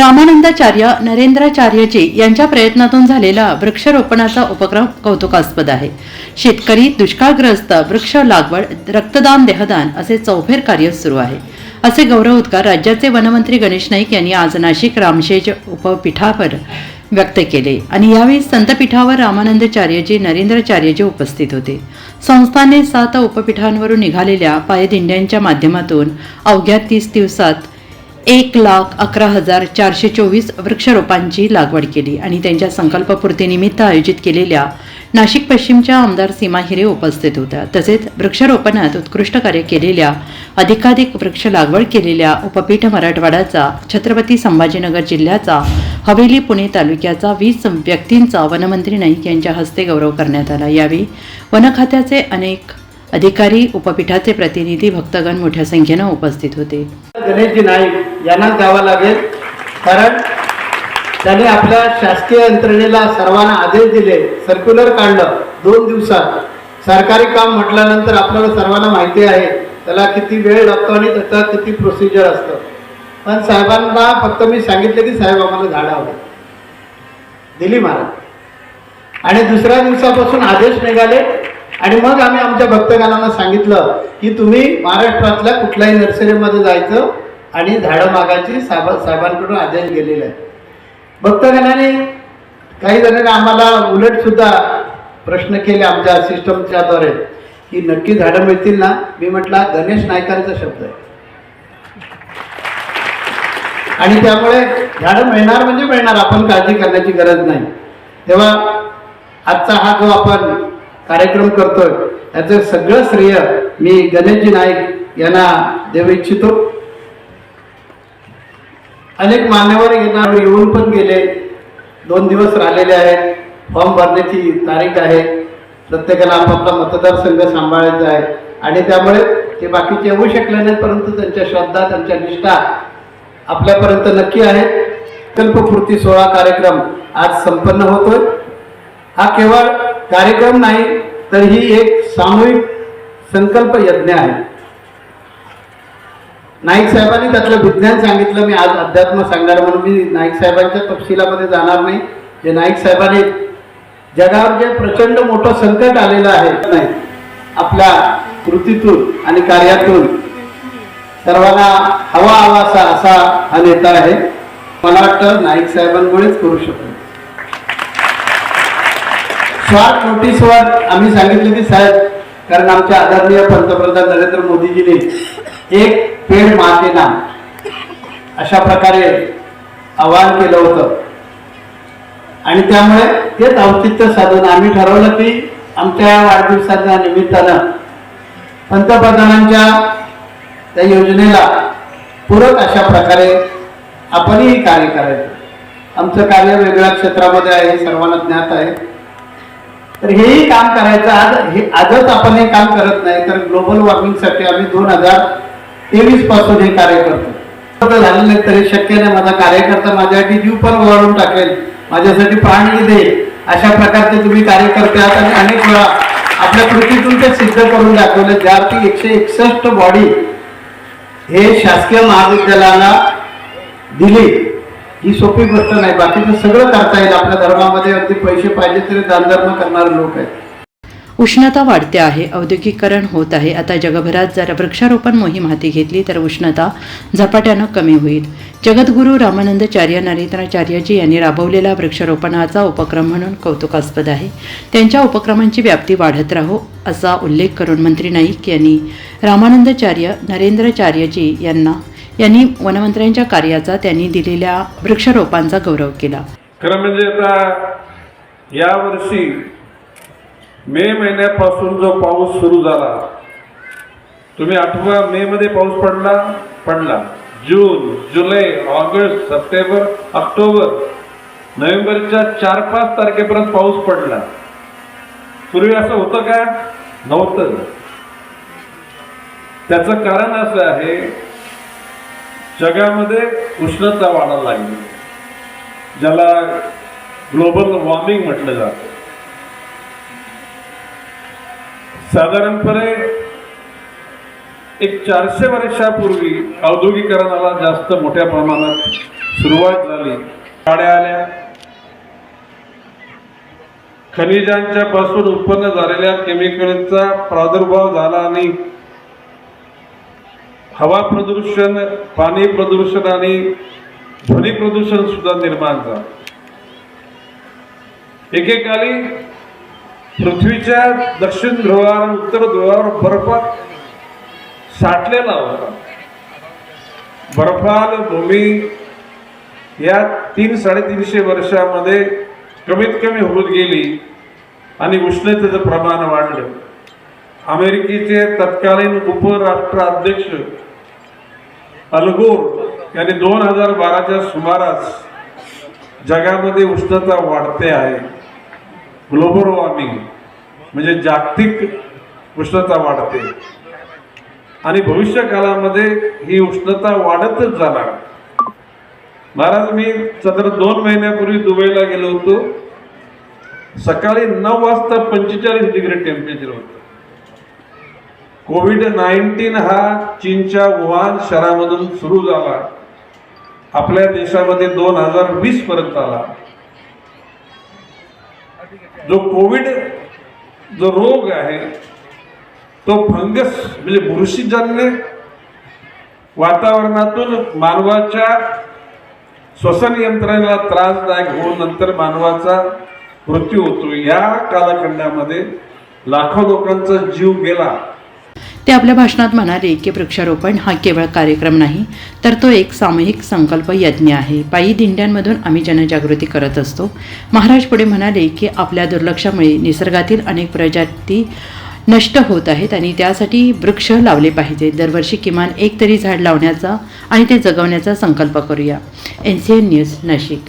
रामानंदाचार्य नरेंद्राचार्यजी यांच्या प्रयत्नातून झालेला वृक्षरोपणाचा उपक्रम कौतुकास्पद आहे. शेतकरी दुष्काळग्रस्त वृक्ष लागवड रक्तदान देहदान असे चौफेर कार्य सुरू आहे. असे गौरव उद्गार राज्याचे वनमंत्री गणेश नाईक यांनी आज नाशिक रामशेज उपपीठावर व्यक्त केले आणि यावेळी संतपीठावर रामानंदचार्यजी नरेंद्राचार्यजी उपस्थित होते. संस्थाने सात उपपीठांवरून निघालेल्या पायदिंड्यांच्या माध्यमातून अवघ्या तीस दिवसात एक लाख अकरा हजार चारशे चोवीस वृक्षरोपांची लागवड केली आणि त्यांच्या संकल्पपूर्तीनिमित्त आयोजित केलेल्या नाशिक पश्चिमच्या आमदार सीमा हिरे उपस्थित होत्या. तसेच वृक्षारोपणात उत्कृष्ट कार्य केलेल्या अधिकाधिक वृक्ष लागवड केलेल्या उपपीठ मराठवाड्याचा छत्रपती संभाजीनगर जिल्ह्याचा हवेली पुणे तालुक्याचा वीस व्यक्तींचा वनमंत्री नाईक यांच्या हस्ते गौरव करण्यात आला. यावेळी वनखात्याचे अनेक अधिकारी उपपीठाचे प्रतिनिधी भक्तगण मोठ्या संख्येनं उपस्थित होते. गणेशजी नाईक यांनाच द्यावा लागेल. कारण त्याने आपल्या शासकीय यंत्रणेला सर्वांना आदेश दिले सर्क्युलर काढलं दोन दिवसात. सरकारी काम म्हटल्यानंतर आपल्याला सर्वांना माहिती आहे त्याला किती वेळ लागतो आणि त्याचा किती प्रोसिजर असतं. पण साहेबांना फक्त मी सांगितलं की साहेब आम्हाला झाडं हवे. दिली मला आणि दुसऱ्या दिवसापासून आदेश निघाले आणि मग आम्ही आमच्या भक्तगणांना सांगितलं की तुम्ही महाराष्ट्रातल्या कुठल्याही नर्सरीमध्ये जायचं आणि झाडं मागायची साहेब साहेबांकडून आदेश गेलेला आहे. भक्तगणाने काही जणांनी आम्हाला उलटसुद्धा प्रश्न केले आमच्या सिस्टमच्याद्वारे की नक्की झाडं मिळतील ना? मी म्हटला गणेश नायकांचा शब्द आहे. आणि त्यामुळे झाडं मिळणार म्हणजे मिळणार आपण काळजी करण्याची गरज नाही. तेव्हा आजचा हा जो आपण कार्यक्रम करतोय. याचं सगळं श्रेय मी गणेशजी नाईक यांना देऊ इच्छितो. अनेक मान्यवर येणार येऊन पण गेले. दोन दिवस राहिलेले आहेत. फॉर्म भरण्याची तारीख आहे. प्रत्येकाला आपापला मतदारसंघ सांभाळायचा आहे. आणि त्यामुळे ते बाकीचे येऊ शकले नाहीत परंतु त्यांच्या श्रद्धा त्यांच्या निष्ठा आपल्यापर्यंत नक्की आहे. कल्पपूर्ती सोहळा कार्यक्रम आज संपन्न होतोय. हा केवळ कार्यक्रम नाही तर ही एक सामूहिक संकल्प यज्ञ आहे. नाईक साहेबांनी त्यातलं विज्ञान सांगितलं मी आज अध्यात्म सांगणार म्हणून मी नाईक साहेबांच्या तपशिलामध्ये जाणार नाही. जे नाईक साहेबांनी जगावर जे प्रचंड मोठं संकट आलेलं आहे नाही आपल्या कृतीतून आणि कार्यातून सर्वांना हवा हवासा असा हा नेता आहे. मला वाटतं नाईक साहेबांमुळेच करू शकतो. शॉर्ट नोटीसवर आम्ही सांगितलं की साहेब कारण आमच्या आदरणीय पंतप्रधान नरेंद्र मोदीजीने एक पेड मा नाम अशा प्रकारे आवाहन केलं होतं. आणि त्यामुळे तेच औचित्य साधून आम्ही ठरवलं की आमच्या वाढदिवसाच्या निमित्तानं पंतप्रधानांच्या त्या योजनेला पूरक अशा प्रकारे आपणही कार्य करायचं. आमचं कार्य वेगळ्या क्षेत्रामध्ये आहे हे सर्वांना ज्ञात आहे. तर हेही काम करायचं आज. हे आजच आपण हे काम करत नाही तर ग्लोबल वॉर्मिंगसाठी आम्ही दोन हजार तेवीसपासून हे कार्य करतो. झालं नाही तरी शक्य नाही माझा कार्यकर्ता माझ्यासाठी जीव पण वळून टाकेल माझ्यासाठी प्राणही देईल. अशा प्रकारचे तुम्ही कार्यकर्ते आहात आणि अनेक वेळा आपल्या कृतीतून ते सिद्ध करून दाखवले. ज्यावरती एकशे एकसष्ट बॉडी हे शासकीय महाविद्यालयाला दिली. ही सोपी गोष्ट नाही. बाकीचं सगळं करता येईल आपल्या धर्मामध्ये अगदी पैसे पाहिजे तरी दानधर्म करणारे लोक आहेत. उष्णता वाढते आहे. औद्योगिकरण होत आहे. आता जगभरात जर वृक्षारोपण मोहीम हाती घेतली तर उष्णता झपाट्यानं कमी होईल. जगद्गुरू रामानंदचार्य नरेंद्राचार्यजी यांनी राबवलेला वृक्षारोपणाचा उपक्रम म्हणून कौतुकास्पद आहे. त्यांच्या उपक्रमांची व्याप्ती वाढत राहो असा उल्लेख करून मंत्री नाईक यांनी रामानंदचार्य नरेंद्राचार्यजी यांना यांनी वनमंत्र्यांच्या कार्याचा त्यांनी दिलेल्या वृक्षारोपांचा गौरव केला. खरं म्हणजे आता यावर्षी मे महिन्यापासून जो पाऊस सुरू झाला तुम्ही आठवा मे मध्ये पाऊस पडला? पडला. जून जुलै ऑगस्ट सप्टेंबर ऑक्टोबर नोव्हेंबरच्या चार पाच तारखेपर्यंत पाऊस पडला. पूर्वी असं होतं का? नव्हतं. त्याचं कारण असं आहे जगामध्ये उष्णता वाढायला लागली. ज्याला ग्लोबल वॉर्मिंग म्हटलं जात. साधारणपणे एक चारशे वर्षापूर्वी औद्योगिकरणाला जास्त मोठ्या प्रमाणात सुरुवात झाली. गाड्या आल्या. खनिजांच्या पासून उत्पन्न झालेल्या केमिकलचा प्रादुर्भाव झाला आणि हवा प्रदूषण पाणी प्रदूषण आणि ध्वनी प्रदूषण सुद्धा निर्माण झालं. एकेकाळी पृथ्वीच्या दक्षिण ध्रुवावर उत्तर ध्रुवावर बर्फात साठलेला होता बर्फाल भूमी या तीन साडेतीनशे वर्षामध्ये कमीत कमी होत गेली आणि उष्णतेचं प्रमाण वाढलं. अमेरिकेचे तत्कालीन उपराष्ट्राध्यक्ष अलगोर यांनी दोन हजार बाराच्या सुमारास जगामध्ये उष्णता वाढते आहे. ग्लोबल वॉर्मिंग म्हणजे जागतिक उष्णता वाढते. आणि भविष्य काळामध्ये ही उष्णता वाढतच जाणार. महाराज मी सतरा दोन महिन्यापूर्वी दुबईला गेलो होतो. सकाळी नऊ वाजता पंचेचाळीस डिग्री टेम्परेचर होतं. कोविड नाईन्टीन हा चीनच्या वुहान शहरामधून सुरू झाला. आपल्या देशामध्ये दोन हजार वीस पर्यंत आला. जो कोविड जो रोग आहे तो फंगस म्हणजे बुरशीजन्य वातावरणातून मानवाच्या श्वसन यंत्रणेला त्रासदायक होऊन नंतर मानवाचा मृत्यू होतो. या कालखंडामध्ये लाखो लोकांचा जीव गेला. ते आपल्या भाषणात म्हणाले की वृक्षारोपण हा केवळ कार्यक्रम नाही तर तो एक सामूहिक संकल्प यज्ञ आहे. पायी दिंड्यांमधून आम्ही जनजागृती करत असतो. महाराज पुढे म्हणाले की आपल्या दुर्लक्षामुळे निसर्गातील अनेक प्रजाती नष्ट होत आहेत आणि त्यासाठी वृक्ष लावले पाहिजे. दरवर्षी किमान एक तरी झाड लावण्याचा आणि ते जगवण्याचा संकल्प करूया. N C N news Nashik.